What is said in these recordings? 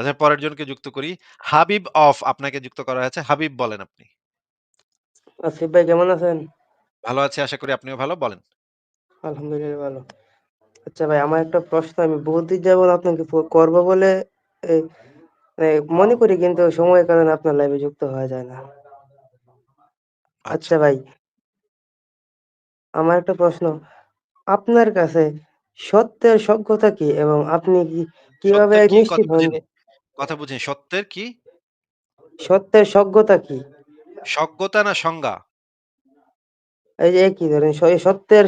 আচ্ছা পরের জনকে যুক্ত করি। হাবিব অফ আপনাকে যুক্ত করা হয়েছে। হাবিব বলেন আপনি। আসিফ ভাই কেমন আছেন? ভালো আছি আশা করি আপনিও ভালো। বলেন। আলহামদুলিল্লাহ ভালো। আচ্ছা ভাই আমার একটা প্রশ্ন আমি বহুদিন যাবৎ আপনাকে করব বলে এ মনে করি কিন্তু সময়ের কারণে আপনার লাইভে যুক্ত হওয়া যায় না। আচ্ছা। আচ্ছা ভাই আমার একটা প্রশ্ন। আপনার কাছে সত্যের সখ্যতা কি? এবং আপনি কি কীভাবে নিশ্চিত হন কথা বুঝিনি। সত্যের কি? সত্যের সজ্ঞতা কি? সজ্ঞতা না সংজ্ঞা? এই যে একই ধরেন স সত্যের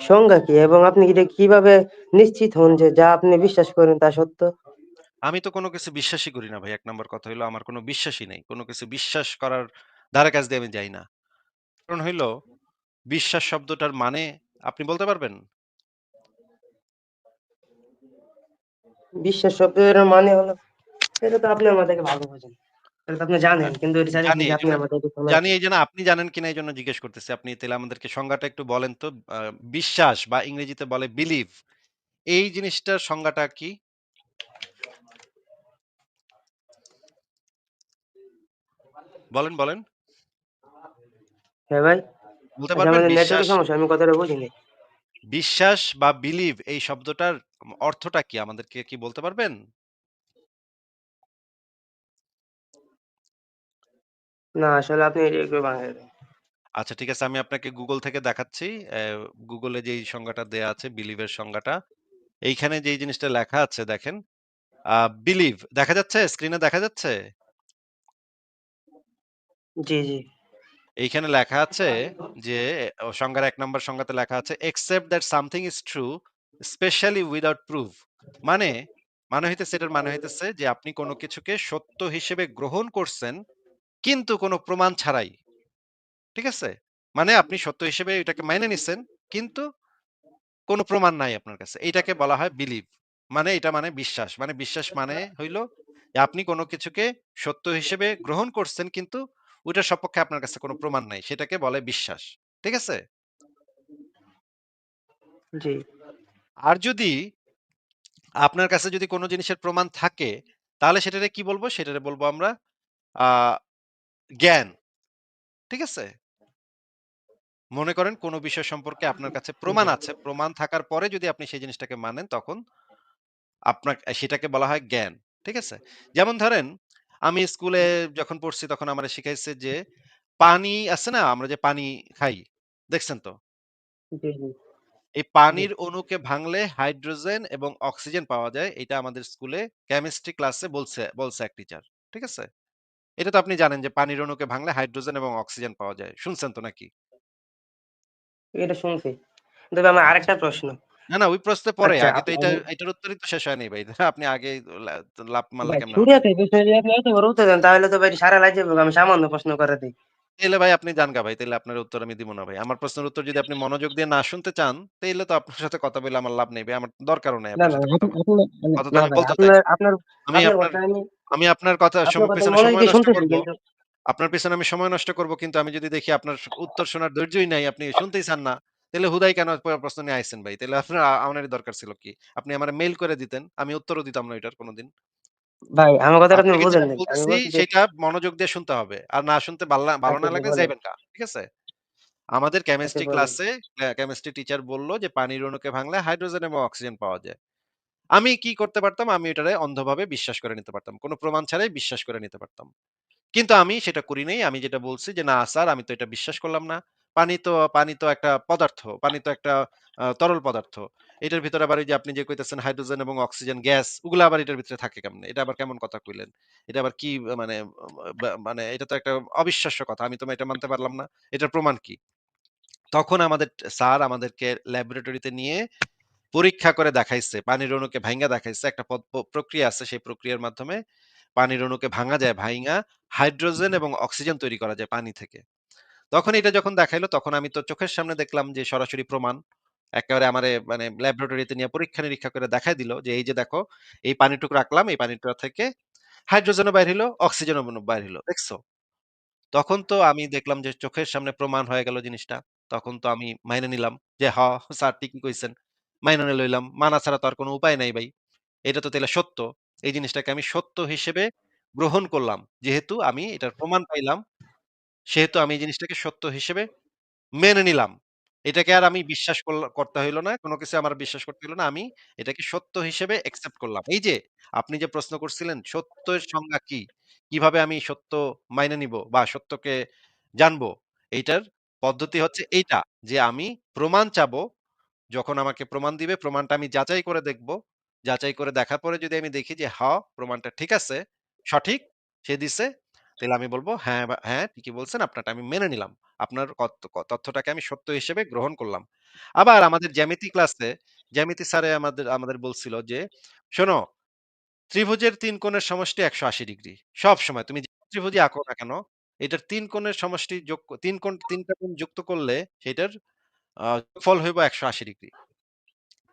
সংজ্ঞা কি? এবং আপনি এটা কীভাবে নিশ্চিত হন যে যা আপনি বিশ্বাস করেন তা সত্য? আমি তো কোন কিছু বিশ্বাসই করি না ভাই। এক নম্বর কথা হইল আমার কোনো বিশ্বাসই নাই। কোনো কিছু বিশ্বাস করার ধারে কাছ দিয়ে আমি যাই না। কারণ হইল বিশ্বাস শব্দটার মানে আপনি বলতে পারবেন? বিশ্বাস শব্দের মানে হলো এটা তো আপনি আমার থেকে ভালো বোঝেন। এটা তো আপনি জানেন। কিন্তু জানি যে আপনি এইজন্য আমাকে একটু শোনান। জানি এইজন্য আপনি জানেন কিনা এইজন্য জিজ্ঞেস করতেছি। আপনি তাইলে আমাদেরকে সংজ্ঞাটা একটু বলেন তো। বিশ্বাস বা ইংরেজিতে বলে বিলিভ এই জিনিসটার সংজ্ঞাটা কি? বলেন, বলেন। হ্যাঁ ভাই? বলতে পারবেন আমাদের বিশ্বাস? সমস্যা আমি কথাটা বুঝি বিশ্বাস বা বিলিভ এই শব্দটার অর্থটা কি? আমাদেরকে কি বলতে পারবেন? না আসলে আপনি এটা একটু বাংলায় দেন। আচ্ছা ঠিক আছে আমি আপনাকে Google থেকে দেখাচ্ছি। অ্যা Google এ যেই সংজ্ঞাটা দেয়া আছে বিলিভ এর সংজ্ঞাটা। এইখানে যেই জিনিসটা লেখা আছে দেখেন। আ বিলিভ দেখা যাচ্ছে? স্ক্রিনে দেখা যাচ্ছে? জি, জি। এইখানে লেখা আছে যে সংজ্ঞার ১ নম্বর সংজ্ঞাতে লেখা আছে "Accept that something is true, especially without proof" মানে, মানে হইতেছে এটার মানে হইতেছে যে আপনি কোন কিছুকে সত্য হিসেবে গ্রহণ করছেন, কিন্তু কোন প্রমাণ ছাড়াই। ঠিক আছে? মানে আপনি সত্য হিসেবে এটাকে মাইনে নিছেন, কিন্তু কোন প্রমাণ নাই আপনার কাছে। এইটাকে বলা হয় বিলিভ। মানে এটা মানে বিশ্বাস। মানে বিশ্বাস মানে হইল আপনি কোন কিছুকে সত্য হিসেবে গ্রহণ করছেন কিন্তু ওইটার সপক্ষে আপনার কাছে কোন প্রমাণ নাই। সেটাকে বলে বিশ্বাস। ঠিক আছে? জি। আর যদি আপনার কাছে যদি কোন জিনিসের প্রমাণ থাকে, তাহলে সেটারে কি বলব? সেটারে বলব আমরা জ্ঞান। ঠিক আছে? মনে করেন কোন বিষয় সম্পর্কে আপনার কাছে প্রমাণ আছে। প্রমাণ থাকার পরে যদি আপনি সেই জিনিসটাকে মানেন তখন আপনাক অ্যা সেটাকে বলা হয় জ্ঞান। ঠিক আছে? যেমন ধরেন আমি স্কুলে যখন পড়ছি তখন আমারে শিখাইছে যে পানি আছে না? আমরা যে পানি খাই, দেখছেন তো? জি, জি। এই জি। পানির অণুকে ভাঙলে হাইড্রোজেন এবং অক্সিজেন পাওয়া যায়। এটা আমাদের স্কুলে কেমিস্ট্রি ক্লাসে বলছে বলছে এক টিচার। ঠিক আছে? এটা তো আপনি জানেন যে পানির অণুকে ভাঙলে হাইড্রোজেন এবং অক্সিজেন পাওয়া যায়। শুনছেন তো নাকি? এটা শুনছি। তবে আমার আচ্ছা। আরেকটা প্রশ্ন। না, না ওই প্রশ্নে পরে। আচ্ছা আগে তো এটা এটার উত্তরই তো শেষ হয়নি ভাই। আপনি আগে লা লাফ মারলে ভাই কেমনে হবে? যদি আপনি এত বড় উত্তর দেন তাহলে তো ভাই সারা লাইজে আমি সামান্য প্রশ্ন করে দেই। তাইলে ভাই আপনি যান গা ভাই। তাইলে আপনার উত্তর আমি দিব না ভাই। আমার প্রশ্নের উত্তর যদি আপনি মনোযোগ দিয়ে না শুনতে চান, তাইলে তো আপনার সাথে কথা বইলে আমার লাভ নেই ভাই। আমার দরকারও নাই না, না সাথে আপনি আপনি মানে আমি আপনার আমি আপনার কথা আপনার পেছনে সময় নষ্ট আপনার পেছনে আমি সময় নষ্ট করব কিন্তু আমি যদি দেখি আপনার উত্তর শোনার ধৈর্যই নাই, আপনি শুনতেই চান না, তাহলে হুদাই কেন প্রশ্ন নিয়ে আইছেন ভাই? তাহলে আপনার আ আমারই দরকার ছিল কি? আপনি আমারে মেইল করে দিতেন। আমি উত্তরও দিতাম না ওইটার কোনদিন। ভাই আমার কথাটা আপনি বুঝেন সেটা মনোযোগ দিয়ে শুনতে হবে। আর না শুনতে ভালো না লাগলে যাইবেন গা। ঠিক আছে? আমাদের কেমিস্ট্রি ক্লাসে কেমিস্ট্রি টিচার বলল যে পানির অণুকে ভাঙলে হাইড্রোজেন এবং অক্সিজেন পাওয়া যায়। আমি কি করতে পারতাম? আমি এটারে অন্ধভাবে বিশ্বাস করে নিতে পারতাম। কোন প্রমাণ ছাড়াই বিশ্বাস করে নিতে পারতাম। কিন্তু আমি সেটা করি নাই। আমি যেটা বলছি যে, "না স্যার আমি তো এটা বিশ্বাস করলাম না। পানি তো পানি তো একটা পদার্থ। পানি তো একটা তরল পদার্থ। এটার ভিতরে আবার যে আপনি যে কইতেছেন হাইড্রোজেন এবং অক্সিজেন গ্যাস, ওগুলা আবার এটার ভিতরে থাকে কেমনে? এটা আবার কেমন কথা কইলেন? এটা আবার কি মানে মানে এটা তো একটা অবিশ্বাস্য কথা। আমি তো এটা মানতে পারলাম না। এটার প্রমাণ কি?" তখন আমাদের স্যার আমাদেরকে ল্যাবরেটরিতে নিয়ে পরীক্ষা করে দেখাইছে। পানির অণুকে ভাইঙ্গা দেখাইছে। একটা প্রক্রিয়া আছে সেই প্রক্রিয়ার মাধ্যমে পানির অণুকে ভাঙা যায়। ভাইঙ্গা হাইড্রোজেন এবং অক্সিজেন তৈরি করা যায় পানি থেকে। তখন এটা যখন দেখাইলো তখন আমি তো চোখের সামনে দেখলাম যে সরাসরি প্রমাণ। একেবারে আমারে মানে ল্যাবরেটরিতে নিয়ে পরীক্ষা-নিরীক্ষা করে দেখায় দিল যে, "এই যে দেখো, এই পানিটুকু রাখলাম। এই পানিটা থেকে হাইড্রোজেনও বাইর হইল, অক্সিজেনও বাইর হইল। দেখছ?" তখন তো আমি দেখলাম যে চোখের সামনে প্রমাণ হয়ে গেল জিনিসটা। তখন তো আমি মাইনে নিলাম যে, "হ স্যার ঠিকই কইছেন।" মাইনা নিয়া লইলাম। মানা ছাড়া তো আর কোনো উপায় নাই ভাই। এটা তো তাইলে সত্য। এই জিনিসটাকে আমি সত্য হিসেবে গ্রহণ করলাম। যেহেতু আমি এটার প্রমাণ পাইলাম, সেহেতু আমি এই জিনিসটাকে সত্য হিসেবে মেনে নিলাম। এটাকে আর আমি বিশ্বাস করতে হইল না। কোন কিছু আমার বিশ্বাস করতে হইল না। আমি এটাকে সত্য হিসেবে অ্যাকসেপ্ট করলাম। এই যে আপনি যে প্রশ্ন করছিলেন সত্যের সংজ্ঞা কি? কীভাবে আমি সত্য মাইনে নিবো বা সত্যকে জানব? এইটার পদ্ধতি হচ্ছে এইটা যে আমি প্রমাণ চাবো। যখন আমাকে প্রমাণ দিবে প্রমাণটা আমি যাচাই করে দেখব। যাচাই করে দেখার পরে যদি আমি দেখি যে হ প্রমাণটা ঠিক আছে, সঠিক সে দিছে, তাইলে আমি বলব হ্যাঁ, হ্যাঁ ঠিকই বলছেন আপনারটা আমি মেনে নিলাম। আপনার তথ্যটাকে আমি সত্য হিসেবে গ্রহণ করলাম। আবার আমাদের জ্যামিতি ক্লাসে জ্যামিতি স্যারে আমাদের আমাদের বলছিল যে, "শোনো ত্রিভুজের ৩ কোণের সমষ্টি ১৮০ ডিগ্রি। সবসময় তুমি যে আঁকো না কেন, এটার ৩ কোণের সমষ্টি যোগ ৩ কোণ ৩ টা কোণ যুক্ত করলে সেটার ফল হইব ১৮০ ডিগ্রি।"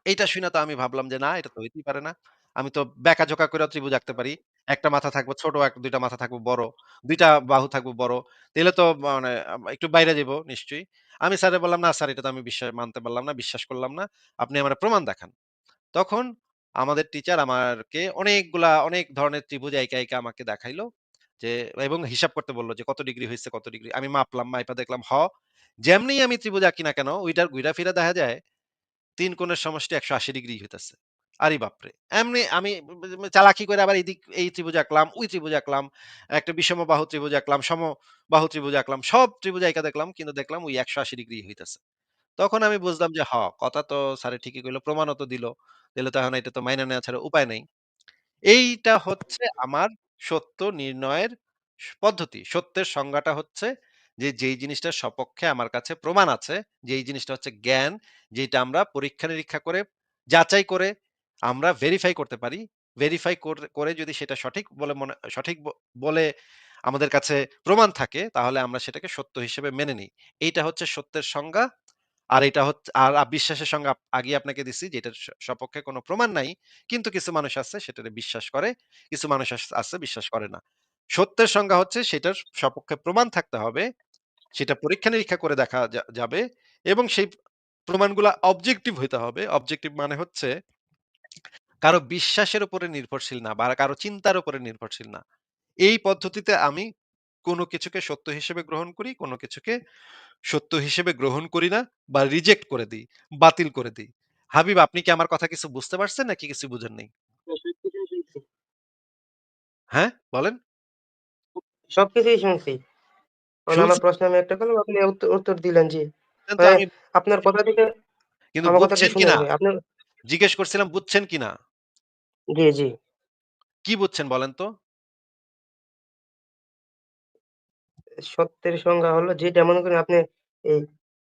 এইটা শুইনা তো আমি ভাবলাম যে, "না, এটা তো হইতেই পারে না। আমি তো বেঁকা-ঝোকা কইরা ত্রিভুজ আঁকতে পারি। একটা মাথা থাকবে ছোট, এক ২ টা মাথা থাকবে বড়। ২ টা বাহু থাকবে বড়। তাইলে তো মানে একটু বাইরে যাইব নিশ্চয়ই।" আমি স্যারে বললাম, "না স্যার এটা তো আমি বিশ্বা মানতে পারলাম না, বিশ্বাস করলাম না। আপনি আমারে প্রমাণ দেখান।" তখন আমাদের টিচার আমারকে অনেকগুলা অনেক ধরনের ত্রিভুজ একা একা আমাকে দেখাইলো যে এবং হিসাব করতে বলল যে, "কত ডিগ্রি হয়েছে কত ডিগ্রি?" আমি মাপলাম, মাইপা দেখলাম হ যেমনি আমি ত্রিভুজ আঁকি না কেন, ওইটার ঘুইরা ফিরা দেখা যায় তিন কোণের সমষ্টি ১৮০ ডিগ্রি হইতেছে। আরে বাপরে! এমনি আমি চালাকি করে আবার এদিক এই ত্রিভুজ আঁকলাম, ওই ত্রিভুজ আঁকলাম, একটা বিষমবাহু ত্রিভুজ আঁকলাম, সম বাহু ত্রিভুজ আঁকলাম। সব ত্রিভুজ আঁইকা দেখলাম কিন্তু দেখলাম ওই ১৮০ ডিগ্রি হইতেছে। তখন আমি বুঝলাম যে, হ কথা তো স্যারে ঠিকই কইল, প্রমাণও তো দিল। তাইলে তো এখন এটা তো মাইনা নেওয়া ছাড়া উপায় নাই। এইটা হচ্ছে আমার সত্য নির্ণয়ের পদ্ধতি। সত্যের সংজ্ঞাটা হচ্ছে যে, যেই জিনিসটার সপক্ষে আমার কাছে প্রমাণ আছে, যেই জিনিসটা হচ্ছে জ্ঞান, যেটা আমরা পরীক্ষা-নিরীক্ষা করে যাচাই করে আমরা ভেরিফাই করতে পারি। ভেরিফাই করে যদি সেটা সঠিক বলে মনে সঠিক বলে আমাদের কাছে প্রমাণ থাকে, তাহলে আমরা সেটাকে সত্য হিসেবে মেনে নিই। এইটা হচ্ছে সত্যের সংজ্ঞা। আর এটা হচ্ছে আর বিশ্বাসের আপ আগেই আপনাকে দিছি যে এটার সপক্ষে কোন প্রমাণ নাই। কিন্তু কিছু মানুষ আছে সেটারে বিশ্বাস করে। কিছু মানুষ আছে বিশ্বাস করে না। সত্যের সংজ্ঞা হচ্ছে সেটার সপক্ষে প্রমাণ থাকতে হবে। সেটা পরীক্ষা-নিরীক্ষা করে দেখা যাবে এবং সেই প্রমাণগুলা অবজেক্টিভ হইতে হবে। অবজেক্টিভ মানে হচ্ছে কারও বিশ্বাসের উপরে নির্ভরশীল না বা কারও চিন্তার উপরে নির্ভরশীল না। এই পদ্ধতিতে আমি কোন কিছুকে সত্য হিসেবে গ্রহণ করি, কোন কিছুকে সত্য হিসেবে গ্রহণ করি না বা রিজেক্ট করে দেই, বাতিল করে দেই। হাবিব আপনি কি আমার কথা কিছু বুঝতে পারছেন নাকি কিছু বুঝেন নাই? হ্যাঁ, বলেন? সবকিছুই শুনছি। মানে আমার প্রশ্ন আমি একটা করলাম, আপনি উত্তর দিলেন জি। মানে আপনার কথা থেকে কিন্তু বুঝছেন কিনা? আপনার জিজ্ঞেস করছিলাম বুঝছেন কিনা? জি, জি। কি বুঝছেন বলেন তো? সত্যের সংজ্ঞা হলো যেটা মনে করেন আপনি এই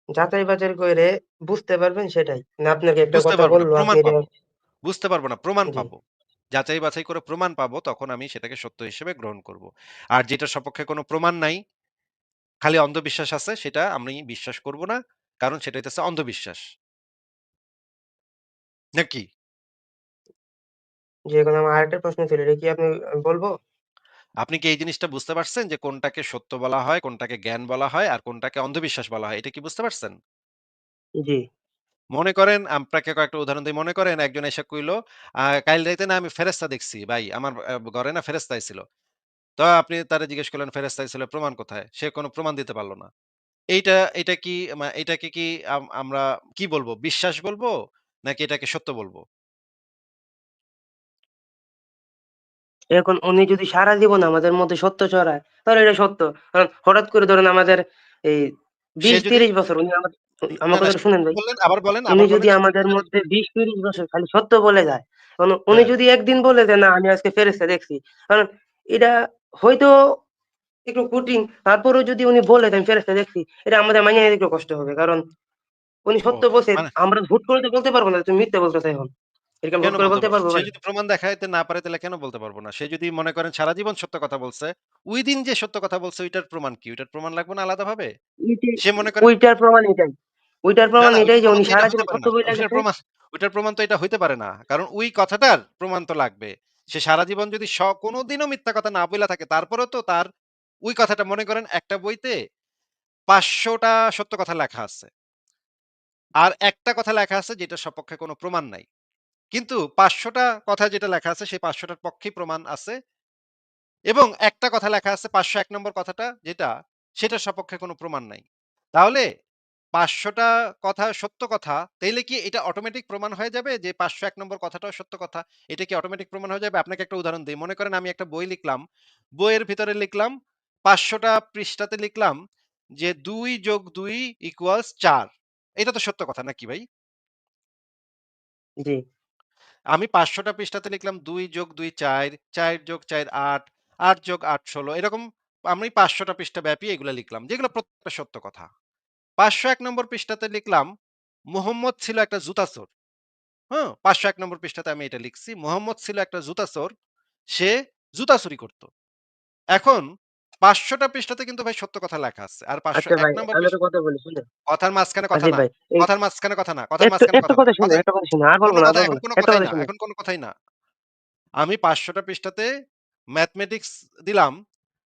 যাচাই-বাছাই করে বুঝতে পারবেন সেটাই। না আপনাকে একটা বুঝতে কথা পারব না, বলল আপনি প্রমাণ এটা পাবো। বুঝতে পারব না, প্রমাণ জি। পাবো। যাচাই-বাছাই করে প্রমাণ পাবো, তখন আমি সেটাকে সত্য হিসেবে গ্রহণ করব। আর যেটার সপক্ষে কোনো প্রমাণ নাই, খালি অন্ধবিশ্বাস আছে, সেটা আমি বিশ্বাস করব না। কারণ সেটা হইতেছে অন্ধবিশ্বাস। নাকি? জি, এখন আমার আরেকটা প্রশ্ন ছিল। এটা কি আপনি আমি বলব? আপনি কি এই জিনিসটা বুঝতে পারছেন যে কোনটাকে সত্য বলা হয়, কোনটাকে জ্ঞান বলা হয়, আর কোনটাকে অন্ধবিশ্বাস বলা হয়? এটা কি বুঝতে পারছেন? জি। মনে করেন আপনাকে কয়েকটা উদাহরণ দেই। মনে করেন একজন এসে কইল, আ "কাইল রাইতে না আমি ফেরেশতা দেখছি ভাই। আমার আ ঘরে না ফেরেশতা আইছিল।" তো আপনি তারে জিজ্ঞেস করলেন, "ফেরেশতা আইছিল, প্রমাণ কোথায়?" সে কোনো প্রমাণ দিতে পারল না। এইটা এটা কি মা এটাকে কি আম আমরা কি বলব? বিশ্বাস বলব? নাকি এটাকে সত্য বলব? এখন উনি যদি সারা জীবন আমাদের মধ্যে সত্য ছড়ায়, তাহলে এটা সত্য। কারণ হঠাৎ করে ধরেন আমাদের এই যদি ২০-৩০ বছর উনি আমা আমার না শুনেন ভাই। আবার বলেন, উনি যদি আমাদের মধ্যে ২০-৩০ বছর খালি সত্য বলে যায়, কারণ উনি হ্যাঁ। যদি একদিন বলে দেয়, "না, আমি আজকে ফেরেশতা দেখছি।" কারণ এটা হয়তো একটু কঠিন। তারপরেও যদি উনি বলে দেন, "ফেরেশতা দেখছি," এটা আমাদের নিতে একটু কষ্ট হবে। কারণ উনি সত্য বলছে। মানে আমরা হুট করে তো বলতে পারব না, "তুমি মিথ্যা বলতেছো এখন।" করে বলতে পারব সে যদি প্রমাণ দেখাইতে না পারে তাহলে কেন বলতে পারব না? সে যদি মনে করেন সারা জীবন সত্য কথা বলছে, ওইদিন যে সত্য কথা বলছে ওইটার প্রমাণ কি? ওইটার প্রমাণ লাগবে না আলাদাভাবে? ওইটাই সে মনে করেন ওইটার প্রমাণ এটাই। ওইটার প্রমাণ এটাই যে উনি সারা জীবন সত্য গেছে। প্রমাণ ওইটার প্রমাণ তো এটা হইতে পারে না। কারণ ওই কথাটার প্রমাণ তো লাগবে। সে সারা জীবন যদি স কোনদিনও মিথ্যা কথা না বইলা থাকে তারপরেও তো তার ওই কথাটা মনে করেন একটা বইতে পাঁচশোটা সত্য কথা লেখা আছে। আর একটা কথা লেখা আছে যেটার সপক্ষে কোনো প্রমাণ নাই। কিন্তু পাঁচশোটা কথা যেটা লেখা আছে সেই ৫০০ টার পক্ষেই প্রমাণ আছে। এবং একটা কথা লেখা আছে ৫০১ নম্বর কথাটা যেটা, সেটার সপক্ষে কোনো প্রমাণ নাই। তাহলে পাঁচশোটা কথা সত্য কথা, তাইলে কি এটা অটোমেটিক প্রমাণ হয়ে যাবে যে ৫০১ নম্বর কথাটাও সত্য কথা? এটা কি অটোমেটিক প্রমাণ হয়ে যাবে? আপনাকে একটা উদাহরণ দেই। মনে করেন আমি একটা বই লিখলাম। বইয়ের ভিতরে লিখলাম পাঁচশোটা পৃষ্ঠাতে লিখলাম যে ২+২ = ৪ এটা তো সত্য কথা নাকি ভাই? জি। আমি ৫০০ টা পৃষ্ঠাতে লিখলাম ২+২ ৪, ৪+৪ ৮, ৮+৮ ১৬ এরকম আমি ৫০০ টা পৃষ্ঠা ব্যাপী এগুলা লিখলাম। যেগুলো প্রত্যেকটা সত্য কথা। ৫০১ নম্বর পৃষ্ঠাতে লিখলাম, মোহাম্মদ ছিল একটা জুতাচোর। হুম? ৫০১ নম্বর পৃষ্ঠাতে আমি এটা লিখছি। মোহাম্মদ ছিল একটা জুতাচোর। সে জুতা চুরি করত। এখন ৫০০ টা পৃষ্ঠাতে কিন্তু ভাই সত্য কথা লেখা আছে। আর আচ্ছা ৫০১ ভাই, নম্বর আমি কথা বলি শুনেন? কথার মাঝখানে কথা না। কথার মাঝখানে কথা না। কথার মাঝখানে কথা। কথা একটা কথা। আর বলব না, এখন না। কোন কথাই কথা না। শুনেন। এখন কোন কথাই না। আমি ৫০০ টা পৃষ্ঠাতে ম্যাথমেটিক্স দিলাম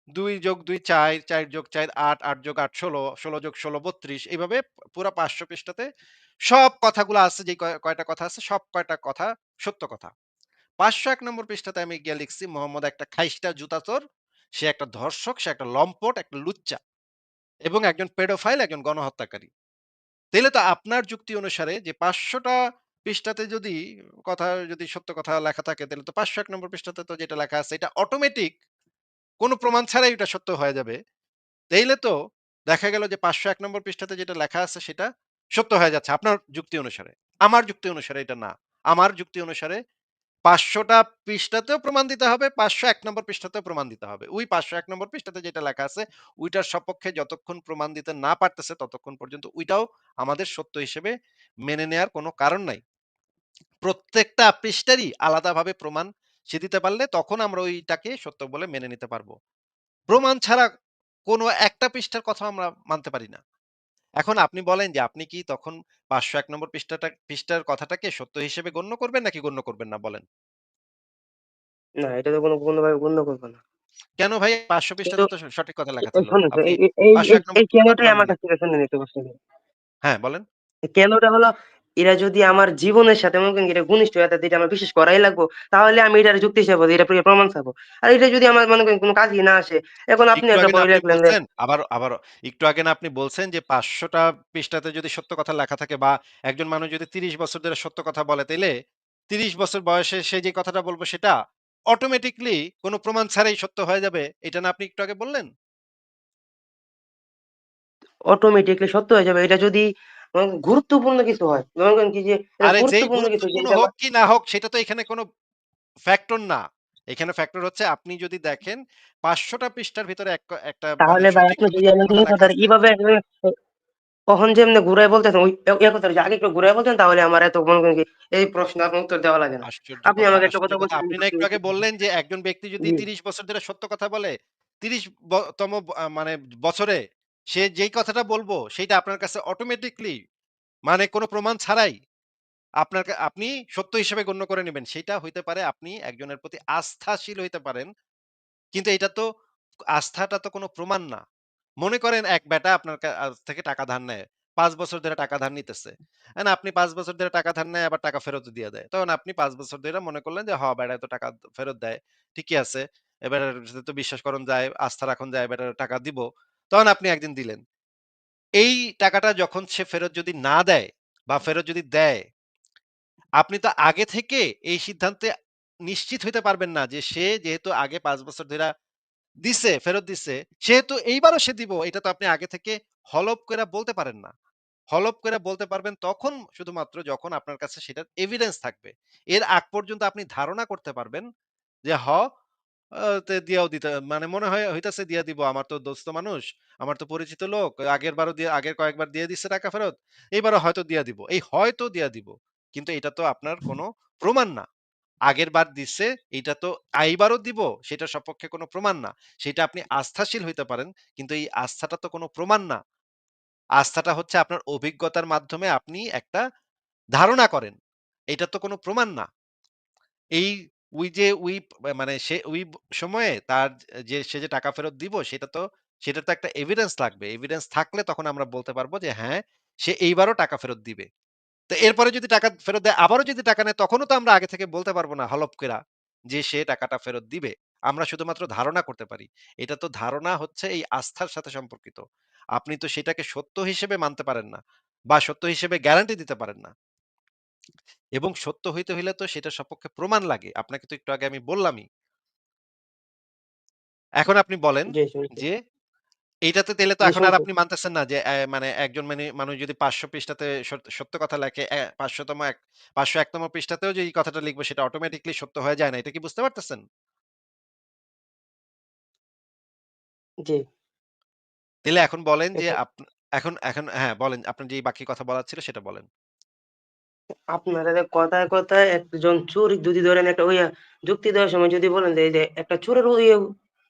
২+২ ৪, ৪+৪ ৮, ৮+৮ ১৬, ১৬+১৬ ৩২ এভাবে পুরা ৫০০ পৃষ্ঠাতে সব কথাগুলো আছে যে কয়টা কথা আছে সব কয়টা কথা সত্য কথা। ৫০১ নম্বর পৃষ্ঠাতে আমি গিয়ে লিখছি মোহাম্মদ একটা খাইস্টা জুতাচোর, সে একটা ধর্ষক, সে একটা লম্পট, একটা লুচ্চা এবং একজন পেডোফাইল, একজন গণহত্যাকারী। তাইলে তো আপনার যুক্তি অনুসারে যে ৫০০ টা পৃষ্ঠাতে যদি কথা যদি সত্য কথা লেখা থাকে তাহলে তো ৫০১ নম্বর পৃষ্ঠাতে তো যেটা লেখা আছে এটা অটোমেটিক কোন প্রমাণ ছাড়াই এটা সত্য হয়ে যাবে। তাইলে তো দেখা গেল যে ৫০১ নম্বর পৃষ্ঠাতে যেটা লেখা আছে সেটা সত্য হয়ে যাচ্ছে আপনার যুক্তি অনুসারে। আমার যুক্তি অনুসারে এটা না। আমার যুক্তি অনুসারে ৫০০ টা পৃষ্ঠাতেও প্রমাণ দিতে হবে, ৫০১ নম্বর পৃষ্ঠাতেও প্রমাণ দিতে হবে। ওই ৫০১ নম্বর পৃষ্ঠাতে যেটা লেখা আছে ওইটার সপক্ষে যতক্ষণ প্রমাণ দিতে না পারতেছে ততক্ষণ পর্যন্ত ওইটাও আমাদের সত্য হিসেবে মেনে নেয়ার কোনো কারণ নাই। প্রত্যেকটা পৃষ্ঠারই আলাদাভাবে প্রমাণ সে দিতে পারলে তখন আমরা ওইটাকে সত্য বলে মেনে নিতে পারব প্রমাণ ছাড়া কোনো একটা পৃষ্ঠার কথা আমরা মানতে পারি না। এখন আপনি বলেন যে আপনি কি তখন ৫০১ নম্বর পৃষ্ঠাটা পৃষ্ঠার কথাটাকে সত্য হিসেবে গণ্য করবেন নাকি গণ্য করবেন না বলেন? না, এটা তো কোনো কোনভাবে গণ্য করব না। কেন ভাই ৫০০ কিন্তু পৃষ্ঠাতে তো সঠিক কথা লেখা এই ছিল। শোনেন আপনি এই এই এই এই নম্বর এই পৃষ্ঠা কেনটাই আমার মানলেন। কাছ থেকে শুনেন একটু হ্যাঁ, বলেন। কেনটা হলো এরা যদি আমার জীবনের সাথে মনে করেন এটা ঘনিষ্ঠ হয় এটা আমার বিশ্বাস করাই লাগবো। তাহলে আমি এটার যুক্তি হিসাবে এটা প্র প্রমাণ চাবো। আর এটা যদি আমার মনে করেন কোন কাজেই না আসে। এখন আপনি একটা বই লিখলেন বলছেন, আবার একটু আগে না আপনি বলছেন যে ৫০০ টা পৃষ্ঠাতে যদি সত্য কথা লেখা থাকে বা একজন মানুষ যদি ৩০ বছর ধরে সত্য কথা বলে তাইলে ৩০ বছর বয়সে সে যে কথাটা বলব সেটা অটোমেটিক্যালি কোনো প্রমাণ ছাড়াই সত্য হয়ে যাবে। এটা না আপনি একটু আগে বললেন? অটোমেটিক্যালি সত্য হয়ে যাবে। এটা যদি গুরুত্বপূর্ণ কিছু হয়। মনে করেন কি যে গুরুত্বপূর্ণ কিছু হোক কি না হোক সেটা তো এখানে কোন ফ্যাক্টর না। এখানে ফ্যাক্টর হচ্ছে আপনি যদি দেখেন ৫০০ টা পৃষ্ঠার ভিতরে এক একটা তাহলে ভাই আপনি যদি এমন কথা কখন যে এমনি ঘুরায় বলতেছেন ওই কথাটা যদি আগে একটু ঘুরায় বলতেন তাহলে আমার এত মনে করেন এই প্রশ্ন আপনার উত্তর দেওয়া লাগে না। আপনি আমাকে একটা কথা কথা। বলছেন আপনি না একটু আগে বললেন যে একজন ব্যক্তি যদি জি। ৩০ বছর ধরে সত্য কথা বলে, ৩০ ব তম মানে বছরে সে যেই কথাটা বলব সেইটা আপনার কাছে অটোমেটিক্যালি মানে কোন প্রমাণ ছাড়াই আপনার আপনি সত্য হিসেবে গণ্য করে নিবেন। সেইটা হইতে পারে আপনি একজনের প্রতি আস্থাশীল হইতে পারেন। কিন্তু এটা তো আস্থাটা তো কোন প্রমাণ না। মনে করেন এক বেটা আপনার থেকে টাকা ধার নেয়। ৫ বছর ধরে টাকা ধার নিতেছে। এখন আপনি ৫ বছর ধরে টাকা ধার নেয় আবার টাকা ফেরতও দিয়ে দেয়। তখন আপনি ৫ বছর ধইরা মনে করলেন যে, "হ বেটা তো টাকা ফেরত দেয়। ঠিকই আছে। এবারের সাথে তো বিশ্বাস করণ যায়, আস্থা রাখুন যায়, বেটারে টাকা দিব।" তখন আপনি একদিন দিলেন। এই টাকাটা যখন সে ফেরত যদি না দেয় বা ফেরত যদি দেয়, আপনি তো আগে থেকে এই সিদ্ধান্তে নিশ্চিত হইতে পারবেন না যে সে যেহেতু আগে ৫ বছর ধইরা দিছে, ফেরত দিছে, সেহেতু এইবারও সে দিব। এটা তো আপনি আগে থেকে হলফ কইরা বলতে পারেন না। হলফ কইরা বলতে পারবেন তখন শুধুমাত্র যখন আপনার কাছে সেটার এভিডেন্স থাকবে। এর আগ পর্যন্ত আপনি ধারণা করতে পারবেন যে, "হ আ তে দিয়াও দিতে মানে মনে হয় হইতাছে দিয়া দিব। আমার তো দোস্ত মানুষ, আমার তো পরিচিত লোক। আগেরবারও দিয়ে আগের কয়েকবার দিয়ে দিছে টাকা ফেরত। এইবারও হয়তো দিয়া দিব।" এই হয়তো দিয়া দিব। কিন্তু এটা তো আপনার কোনো প্রমাণ না। আগেরবার দিছে এইটা তো এইবারও দিব সেটার সপক্ষে কোন প্রমাণ না। সেটা আপনি আস্থাশীল হইতে পারেন। কিন্তু এই আস্থাটা তো কোনো প্রমাণ না। আস্থাটা হচ্ছে আপনার অভিজ্ঞতার মাধ্যমে আপনি একটা ধারণা করেন। এটা তো কোনো প্রমাণ না। এই ওই যে ওই মানে সে ওই সময়ে তার যে সে যে টাকা ফেরত দিব সেটা তো সেটার তো একটা এভিডেন্স লাগবে। এভিডেন্স থাকলে তখন আমরা বলতে পারব যে হ্যাঁ, সে এইবারও টাকা ফেরত দিবে। তো এরপরে যদি টাকা ফেরত দেয়, আবারও যদি টাকা নেয় তখনও তো আমরা আগে থেকে বলতে পারব না হলফ কইরা যে সে টাকাটা ফেরত দিবে। আমরা শুধুমাত্র ধারণা করতে পারি। এটা তো ধারণা হচ্ছে এই আস্থার সাথে সম্পর্কিত। আপনি তো সেটাকে সত্য হিসেবে মানতে পারেন না বা সত্য হিসেবে গ্যারান্টি দিতে পারেন না। এবং সত্য হইতে হইলে তো সেটার সপক্ষে প্রমাণ লাগে। আপনাকে তো একটু আগে আমি বললামই। এখন আপনি বলেন জি, শুনছি। যে এইটাতে তেলে তো জি, এখন আর শুনছি। আপনি মানতেছেন না যে অ্যা মানে একজন মানে মানুষ যদি ৫০০ পৃষ্ঠাতে সত সত্য কথা লেখে, অ্যা ৫০০ এক ৫০১ তম পৃষ্ঠাতেও যে এই কথাটা লিখবে সেটা অটোমেটিক্যালি সত্য হয়ে যায় না। এটা কি বুঝতে পারতেছেন? জি, তাইলে এখন বলেন যে এটা এখন এখন হ্যাঁ, বলেন আপনার যে বাকি কথা বলার ছিল সেটা বলেন। আপনারা যে কথায়, কথায় একজন চোর যদি ধরেন একটা ওইয়া যুক্তি দেওয়ার সময় যদি বলেন যে, এই যে একটা চোরের ইয়ে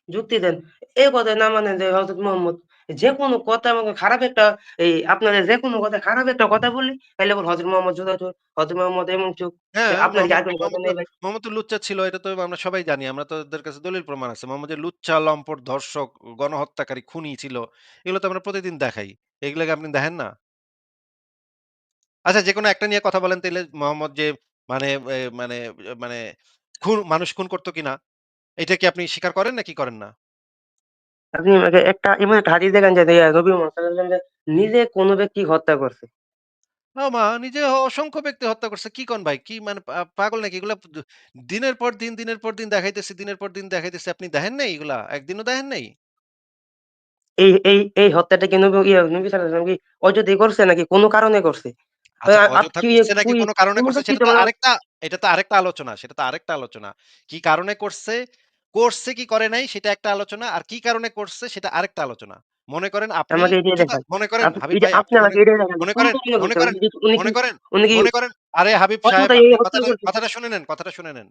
যুক্তি দেন। এই কথায় না মানেন যে হযরত মুহাম্মদ যেকোনো কথা আমাকে খারাপ একটা এই আপনাদের যেকোনো কথা খারাপ একটা কথা বললি তাইলে বলে হযরত মুহাম্মদ জুতা চোর, হযরত মুহাম্মদ এমন চোর। হ্যাঁ, আপনার কি আর কোন কথা নেই ভাই? মোহাম্মদ লুচ্চা ছিল এটা তো আমরা সবাই জানি। আমরা তো ওদের কাছে দলিল প্রমাণ আছে। মোহাম্মদ যে লুচ্চা, লম্পট, ধর্ষক, গণহত্যাকারী, খুনি ছিল এগুলো তো আমরা প্রতিদিন দেখাই। এগুলা কি আপনি দেখেন না? আচ্ছা যেকোনো একটা নিয়ে কথা বলেন তাইলে মোহাম্মদ যে মানে এ মানে মানে খুন মানুষ খুন করত কিনা? এটা কি আপনি স্বীকার করেন নাকি করেন না? আপনি আমাকে একটা এমন একটা হাদিস দেখান যে ইয়া নবী মুহাম্মদ সাল্লাল্লাহু আলাইহি ওয়াসাল্লাম নিজে কোন ব্যক্তি হত্যা করছে। নিজে অসংখ্য ব্যক্তি হত্যা করছে। কি কন ভাই? কি মানে পা পাগল নাকি? এগুলা দ দিনের পর দিন, দিনের পর দিন দেখাইতেছি, দিনের পর দিন দেখাইতেছি। আপনি দেখেন নাই এগুলা? একদিনও দেখেন নাই? এই এই এই হত্যাটা কি নবী ইয়া নবী সাল্লাল্লাহু আলাইহি ওয়াসাল্লাম কি করছে নাকি কোন কারণে করছে? আচ্ছা কোন কারণে করছে সেটা তো আরেকটা এটা তো আরেকটা আলোচনা। সেটা তো আরেকটা আলোচনা। কি কারণে করছে, করছে কি করে নাই সেটা একটা আলোচনা। আর কি কারণে করছে সেটা আরেকটা আলোচনা। মনে করেন আপনি। মনে করেন হাবিব ভাই মনে করেন মনে করেন মনে করেন মনে করেন আরে হাবিব সাহেব কথাটা শুনে নেন, কথাটা শুনে নেন।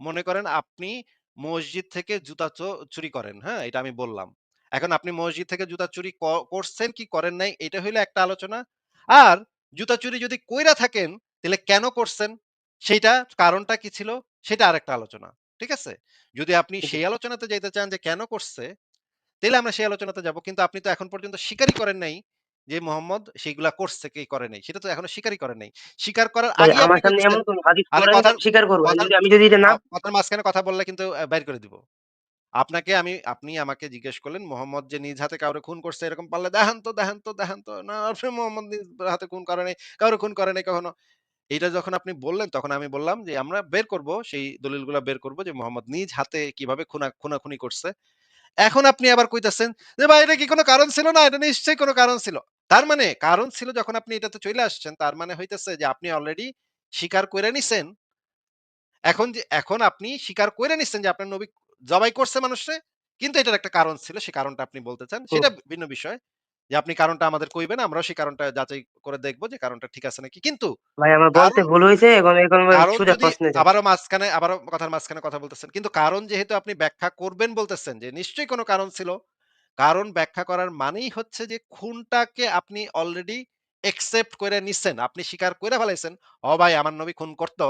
মনে করেন আপনি মসজিদ থেকে জুতা চুরি করেন, হ্যাঁ? এটা আমি বললাম। এখন আপনি মসজিদ থেকে জুতা চুরি করছেন কি করেন নাই এটা হইল একটা আলোচনা। আর জুতা চুরি যদি কইরা থাকেন তাইলে কেন করছেন? সেইটা কারণটা কি ছিল? সেটা আরেকটা আলোচনা। ঠিক আছে? যদি আপনি সেই আলোচনাতে যাইতে চান যে কেন করছে, তাহলে আমরা সেই আলোচনাতে যাব। কিন্তু আপনি তো এখন পর্যন্ত স্বীকারই করেন নাই যে মোহাম্মদ সেইগুলা করছে কি করে নাই। সেটা তো এখনও স্বীকারই করেন নাই। স্বীকার করার আগেই আমার সামনে এমন কোন হাদিস স্বীকার করব। যদি আমি যদি এটা না কথার মাঝখানে কথা বললে কিন্তু বাইর করে দিব। আপনাকে আমি আপনি আমাকে জিজ্ঞেস করলেন মোহাম্মদ যে নিজ হাতে কাউরে খুন করছে এরকম পারলে দেখান তো, দেখান তো, দেখান তো। না মোহাম্মদ নিজ হাতে খুন করে নাই, কাউরে খুন করে নাই কখনো। এইটা যখন আপনি বললেন তখন আমি বললাম যে আমরা বের করব সেই দলিলগুলা বের করব যে মোহাম্মদ নিজ হাতে কীভাবে খুনা খুনাখুনি করছে। এখন আপনি আবার কইতাছেন যে ভাই এটা কি কোনো কারণ ছিল না? এটা নিশ্চয়ই কোনো কারণ ছিল। তার মানে কারণ ছিল যখন আপনি এটাতে চইলা আসছেন তার মানে হইতেছে যে আপনি অলরেডি স্বীকার কইরা নিছেন এখন যে এখন আপনি স্বীকার কইরা নিচ্ছেন যে আপনার নবী জবাই করছে মানুষরে। কিন্তু এটার একটা কারণ ছিল। সেই কারণটা আপনি বলতে চান। সেটা ভিন্ন বিষয়। যে আপনি কারণটা আমাদের কইবেন। আমরাও সেই কারণটা যাচাই করে দেখব যে কারণটা ঠিক আছে নাকি। কিন্তু ভাই আমার বলতে ভুল হইছে। এখন এখন সোজা প্রশ্নে যান। আবারও মাঝখানে আবারও কথার মাঝখানে কথা বলতেছেন। কিন্তু কারণ যেহেতু আপনি ব্যাখ্যা করবেন বলতেছেন যে নিশ্চয়ই কোনো কারণ ছিল। কারণ ব্যাখ্যা করার মানেই হচ্ছে যে খুনটাকে আপনি অলরেডি একসেপ্ট করে নিছেন। আপনি স্বীকার কইরা ফেলাইছেন। "ও ভাই আমার নবী খুন করত।"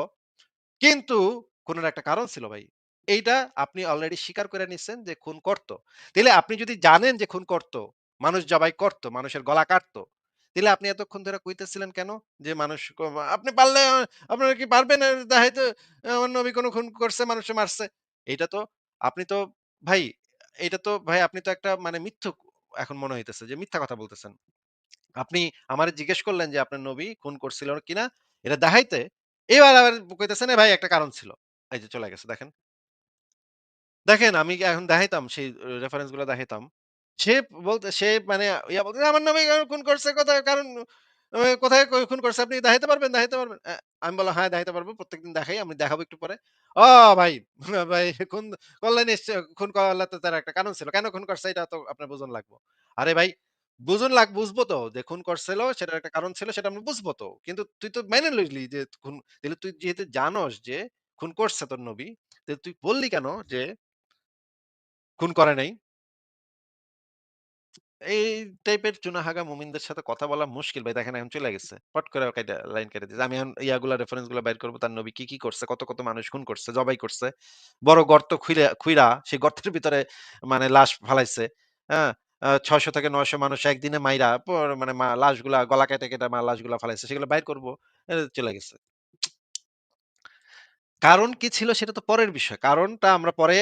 কিন্তু খুনের একটা কারণ ছিল ভাই। এইটা আপনি অলরেডি স্বীকার করে নিছেন যে খুন করত। তাইলে আপনি যদি জানেন যে খুন করত, মানুষ জবাই করত, মানুষের গলা কাটত, তাইলে আপনি এতক্ষণ ধরে কইতেছিলেন কেন? যে মানুষ আপনি পারলে আপনারা কি পারবেন দেখাইতে আমার নবী কোন খুন করছে, মানুষে মারছে? এইটা তো আপনি তো ভাই এইটা তো ভাই আপনি তো একটা মানে মিথ্যুক এখন মনে হইতেছে যে মিথ্যা কথা বলতেছেন। আপনি আমার জিজ্ঞেস করলেন যে আপনার নবী খুন করছিল কিনা এটা দেখাইতে। এবার আবার কইতেছেন, ভাই একটা কারণ ছিল।" এই যে চলে গেছে দেখেন। দেখেন আমি এখন দেখাইতাম সেই রেফারেন্সগুলো দেখাইতাম। সে বলতে সে মানে ইয়া বলতেছে, "আমার নবী খুন করছে কোথায় কারণ কোথায় খুন করছে আপনি দেখাইতে পারবেন, দেখাইতে পারবেন?" আমি বললাম, "হ্যাঁ, দেখাইতে পারব। প্রত্যেকদিন দেখাই। আমি দেখাবো একটু পরে।" "ও ভাই, ভাই খুন করলে নিশ্চয় খুন করলে তো তার একটা কারণ ছিল। কেন খুন করছে এটা তো আপনার বুঝন লাগবো।" আরে ভাই বুঝুন লাগ বুঝব তো যে খুন করছিল সেটার একটা কারণ ছিল সেটা আমরা বুঝব তো। কিন্তু তুই তো মেনে লইলি যে খুন তাহলে তুই যেহেতু জানোস যে খুন করছে তোর নবী, তুই বললি কেন যে খুন করে নাই? এই টাইপের চুনাহাগা মুমিনদের সাথে কথা বলা মুশকিল ভাই। দেখেন এখন চইলা গেছে। পট করে লাইন কেটে দিছে। আমি এখন ইয়াগুলা রেফারেন্সগুলা বাইর করব তার নবী কি, কি করছে, কত, কত মানুষ খুন করছে, জবাই করছে। বড় গর্ত খুইরা খুইরা সেই গর্তের ভিতরে মানে লাশ ফালাইছে। হ্যাঁ? ৬০০ থেকে ৯০০ মানুষ একদিনে মাইরা মানে মা লাশগুলা গলা কেটে, কেটে মা লাশগুলা ফালাইছে। সেগুলো বাইর করব। চলে গেছে। কারণ কি ছিল সেটা তো পরের বিষয়। কারণটা আমরা পরে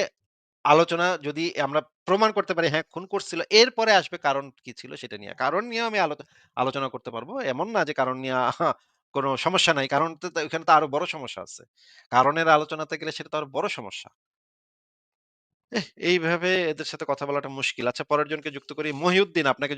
আলোচনা যদি আমরা প্রমাণ করতে পারি হ্যাঁ, খুন করছিল। এরপরে আসবে কারণ কি ছিল সেটা নিয়ে। কারণ নিয়ে আমি আলোচনা করতে পারব এমন না যে কারণ নিয়ে কোনো সমস্যা নাই। কারণ তো ওখানে তো আরও বড় সমস্যা আছে। কারণের আলোচনাতে গেলে সেটা তো আরও বড় সমস্যা। এইভাবে এদের সাথে কথা বলাটা মুশকিল। আচ্ছা পরের জনকে যুক্ত করি। মহিউদ্দিন আপনাকে